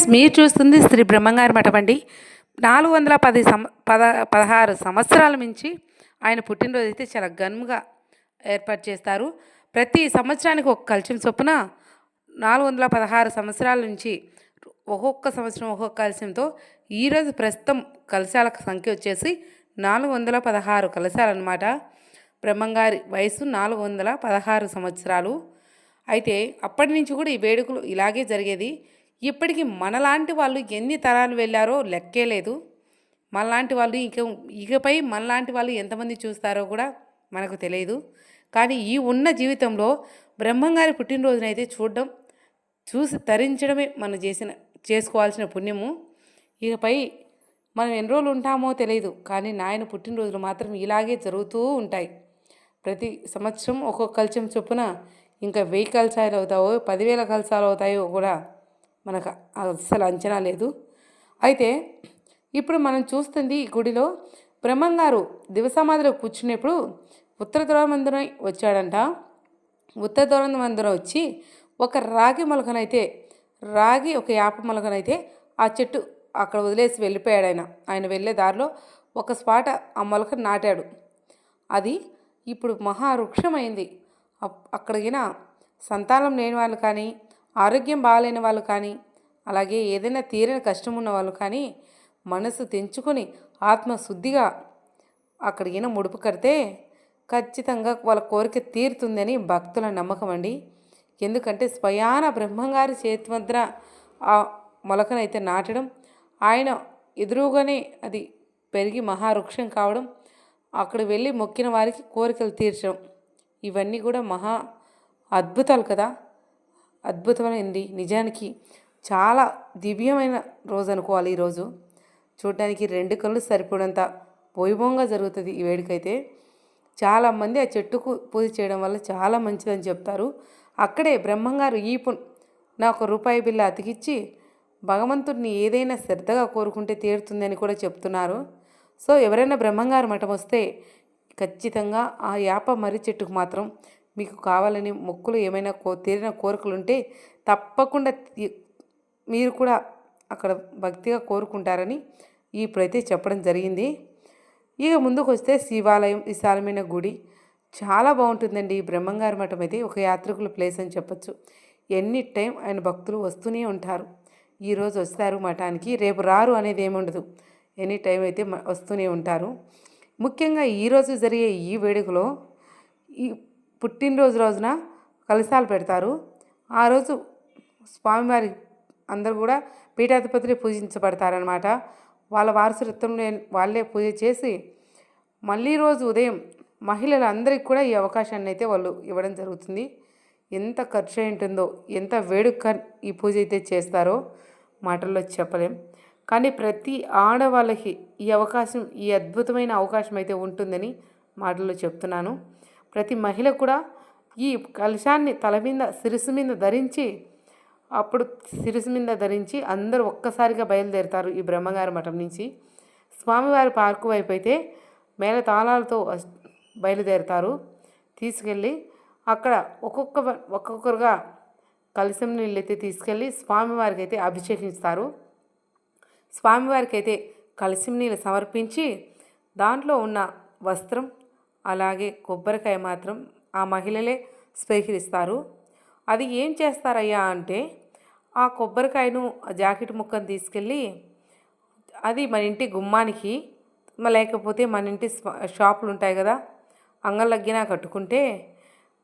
Friends మీరు చూస్తుంది శ్రీ బ్రహ్మంగారి మఠం అండి. నాలుగు వందల పది సం పద పదహారు సంవత్సరాల నుంచి ఆయన పుట్టినరోజు అయితే చాలా ఘనంగా ఏర్పాటు చేస్తారు. ప్రతి సంవత్సరానికి ఒక కలిసిన చొప్పున నాలుగు వందల పదహారు సంవత్సరాల నుంచి ఒక్కొక్క సంవత్సరం ఒక్కొక్క కలశంతో ఈరోజు ప్రస్తుతం కలశాల సంఖ్య వచ్చేసి నాలుగు వందల పదహారు కలశాలు అనమాట బ్రహ్మంగారి వయసు నాలుగు వందల పదహారు సంవత్సరాలు. అయితే అప్పటి నుంచి కూడా ఈ వేడుకలు ఇలాగే జరిగేది. ఇప్పటికీ మనలాంటి వాళ్ళు ఎన్ని తరాలు వెళ్ళారో లెక్కే లేదు. మనలాంటి వాళ్ళు ఇక ఇకపై మనలాంటి వాళ్ళు ఎంతమంది చూస్తారో కూడా మనకు తెలియదు. కానీ ఈ ఉన్న జీవితంలో బ్రహ్మంగారి పుట్టినరోజునైతే చూడడం చూసి తరించడమే మనం చేసిన చేసుకోవాల్సిన పుణ్యము. ఇకపై మనం ఎన్ని రోజులు ఉంటామో తెలియదు. కానీ నాయన పుట్టినరోజులు మాత్రం ఇలాగే జరుగుతూ ఉంటాయి. ప్రతి సంవత్సరం ఒక్కొక్క కలశం చొప్పున ఇంకా వెయ్యి కలశాలు అవుతాయో పదివేల కలశాలు అవుతాయో కూడా మనకు అస్సలు అంచనా లేదు. అయితే ఇప్పుడు మనం చూస్తుంది ఈ గుడిలో బ్రహ్మంగారు దివసమాధిలో కూర్చునేప్పుడు ఉత్తర ద్వారమందున వచ్చాడంట. ఉత్తర ద్వారమందున వచ్చి ఒక రాగి మొలకనైతే రాగి ఒక యాప మొలకనైతే ఆ చెట్టు అక్కడ వదిలేసి వెళ్ళిపోయాడు ఆయన ఆయన వెళ్ళే దారిలో ఒక స్పాట ఆ మొలక నాటాడు. అది ఇప్పుడు మహావృక్షమైంది. అప్- అక్కడికిన సంతానం లేని వాళ్ళు కానీ ఆరోగ్యం బాగాలేని వాళ్ళు కానీ అలాగే ఏదైనా తీరని కష్టం ఉన్న వాళ్ళు కానీ మనసు తెంచుకొని ఆత్మశుద్ధిగా అక్కడికిన ముడుపు కడితే ఖచ్చితంగా వాళ్ళ కోరిక తీరుతుందని భక్తుల నమ్మకం అండి. ఎందుకంటే స్వయాన బ్రహ్మంగారి చేతిమద్ర ఆ మొలకనైతే నాటడం ఆయన ఎదురుగానే అది పెరిగి మహావృక్షం కావడం అక్కడ వెళ్ళి మొక్కిన వారికి కోరికలు తీర్చడం ఇవన్నీ కూడా మహా అద్భుతాలు కదా. అద్భుతమైనది నిజానికి చాలా దివ్యమైన రోజు అనుకోవాలి ఈరోజు. చూడడానికి రెండు కళ్ళు సరిపడంత వైభవంగా జరుగుతుంది ఈ వేడుకైతే. చాలామంది ఆ చెట్టుకు పూజ చేయడం వల్ల చాలా మంచిదని చెప్తారు. అక్కడే బ్రహ్మంగారు ఈ నా నాకు ఒక రూపాయి బిల్లు అతికిచ్చి భగవంతుడిని ఏదైనా శ్రద్ధగా కోరుకుంటే తీరుతుందని కూడా చెప్తున్నారు. సో ఎవరైనా బ్రహ్మంగారు మఠం వస్తే ఖచ్చితంగా ఆ యాప మర్రి చెట్టుకు మాత్రం మీకు కావాలని మొక్కులు ఏమైనా కో తీరిన కోరికలు ఉంటే తప్పకుండా మీరు కూడా అక్కడ భక్తిగా కోరుకుంటారని ఇప్పుడైతే చెప్పడం జరిగింది. ఇక ముందుకు వస్తే శివాలయం విశాలమైన గుడి. చాలా బాగుంటుందండి. ఈ బ్రహ్మంగారి మఠం అయితే ఒక యాత్రికుల ప్లేస్ అని చెప్పొచ్చు. ఎనీ టైం ఆయన భక్తులు వస్తూనే ఉంటారు. ఈరోజు వస్తారు మఠానికి రేపు రారు అనేది ఏముండదు ఎనీ టైం అయితే వస్తూనే ఉంటారు. ముఖ్యంగా ఈరోజు జరిగే ఈ వేడుకలో ఈ పుట్టినరోజు రోజున కలశాలు పెడతారు. ఆ రోజు స్వామివారి అందరూ కూడా పీఠాధిపతిని పూజించబడతారనమాట వాళ్ళ వారసత్వంలో వాళ్ళే పూజ చేసి మళ్ళీ రోజు ఉదయం మహిళలందరికీ కూడా ఈ అవకాశాన్ని అయితే వాళ్ళు ఇవ్వడం జరుగుతుంది. ఎంత ఖర్చు అయి ఉంటుందో ఎంత వేడుక ఈ పూజ అయితే చేస్తారో మాటల్లో చెప్పలేం. కానీ ప్రతి ఆడవాళ్ళకి ఈ అవకాశం ఈ అద్భుతమైన అవకాశం అయితే ఉంటుందని మాటల్లో చెప్తున్నాను. ప్రతి మహిళ కూడా ఈ కలశాన్ని తల మీద శిరస్సు మీద ధరించి అప్పుడు సిరిసి మీద ధరించి అందరూ ఒక్కసారిగా బయలుదేరుతారు ఈ బ్రహ్మగారి మఠం నుంచి. స్వామివారి పార్కు వైపు అయితే మేళ తాళాలతో వస్- బయలుదేరుతారు. తీసుకెళ్ళి అక్కడ ఒక్కొక్క ఒక్కొక్కరుగా కలశం నీళ్ళు అయితే తీసుకెళ్ళి స్వామివారికి అయితే అభిషేకిస్తారు స్వామివారికి అయితే కలిసిం నీళ్ళు సమర్పించి దాంట్లో ఉన్న వస్త్రం అలాగే కొబ్బరికాయ మాత్రం ఆ మహిళలే స్వీకరిస్తారు. అది ఏం చేస్తారయ్యా అంటే ఆ కొబ్బరికాయను ఆ జాకెట్ ముక్కను తీసుకెళ్ళి అది మన ఇంటి గుమ్మానికి లేకపోతే మన ఇంటి షాపులు ఉంటాయి కదా అంగలగ్గినా కట్టుకుంటే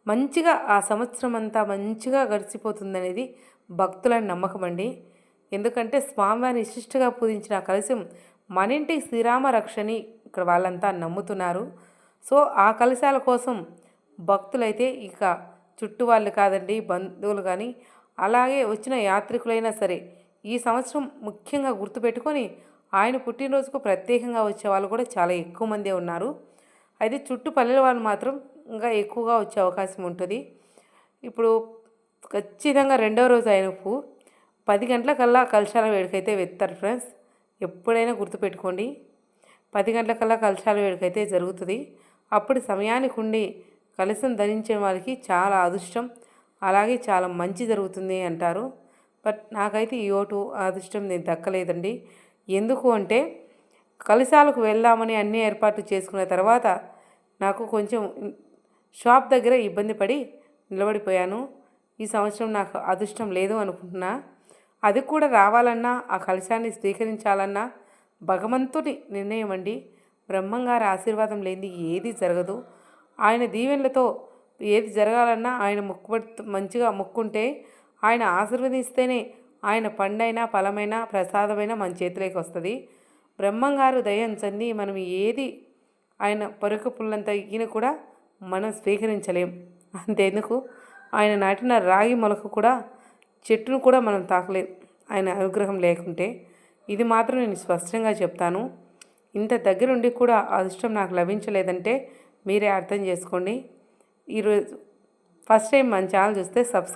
మంచిగా ఆ సంవత్సరం అంతా మంచిగా గడిచిపోతుందనేది భక్తుల నమ్మకం అండి. ఎందుకంటే స్వామివారిని విశిష్టగా పూజించిన కలశం మన ఇంటి శ్రీరామ రక్షని ఇక్కడ వాళ్ళంతా నమ్ముతున్నారు. సో ఆ కలశాల కోసం భక్తులైతే ఇక చుట్టూ వాళ్ళు కాదండి బంధువులు కానీ అలాగే వచ్చిన యాత్రికులైనా సరే ఈ సంవత్సరం ముఖ్యంగా గుర్తుపెట్టుకొని ఆయన పుట్టినరోజుకు ప్రత్యేకంగా వచ్చే వాళ్ళు కూడా చాలా ఎక్కువ మందే ఉన్నారు. అయితే చుట్టూ పల్లెల వాళ్ళు మాత్రం ఇంకా ఎక్కువగా వచ్చే అవకాశం ఉంటుంది. ఇప్పుడు ఖచ్చితంగా రెండవ రోజు అయినప్పుడు పది గంటలకల్లా కలశాల వేడుకైతే వెత్తారు ఫ్రెండ్స్. ఎప్పుడైనా గుర్తుపెట్టుకోండి. పది గంటలకల్లా కలశాల వేడుకైతే జరుగుతుంది. అప్పుడు సమయానికి ఉండి కలశం ధరించే వారికి చాలా అదృష్టం. అలాగే చాలా మంచి జరుగుతుంది అంటారు. బట్ నాకైతే ఈ ఓటు అదృష్టం నేను దక్కలేదండి. ఎందుకు అంటే కలశాలకు వెళ్దామని అన్ని ఏర్పాట్లు చేసుకున్న తర్వాత నాకు కొంచెం షాప్ దగ్గర ఇబ్బంది పడి నిలబడిపోయాను. ఈ సంవత్సరం నాకు అదృష్టం లేదు అనుకుంటున్నా. అది కూడా రావాలన్నా ఆ కలశాన్ని స్వీకరించాలన్నా భగవంతుని నిర్ణయం అండి. బ్రహ్మంగారి ఆశీర్వాదం లేనిది ఏది జరగదు. ఆయన దీవెనలతో ఏది జరగాలన్నా ఆయన మొక్కుబడి మంచిగా మొక్కుంటే ఆయన ఆశీర్వదిస్తేనే ఆయన పండైనా ఫలమైనా ప్రసాదమైనా మన చేతిలోకి వస్తుంది. బ్రహ్మంగారు దయించండి మనం ఏది ఆయన పరుక పుల్లంత ఈయన కూడా మనం స్వీకరించలేం. అంతేందుకు ఆయన నాటిన రాగి మొలక కూడా చెట్టును కూడా మనం తాకలేం. ఆయన అనుగ్రహం లేకుంటే. ఇది మాత్రం నేను స్పష్టంగా చెప్తాను. ఇంత దగ్గరుండి కూడా అదృష్టం నాకు లభించలేదంటే మీరే అర్థం చేసుకోండి. ఈరోజు ఫస్ట్ టైం మన ఛానల్ చూస్తే సబ్స్క్రైబ్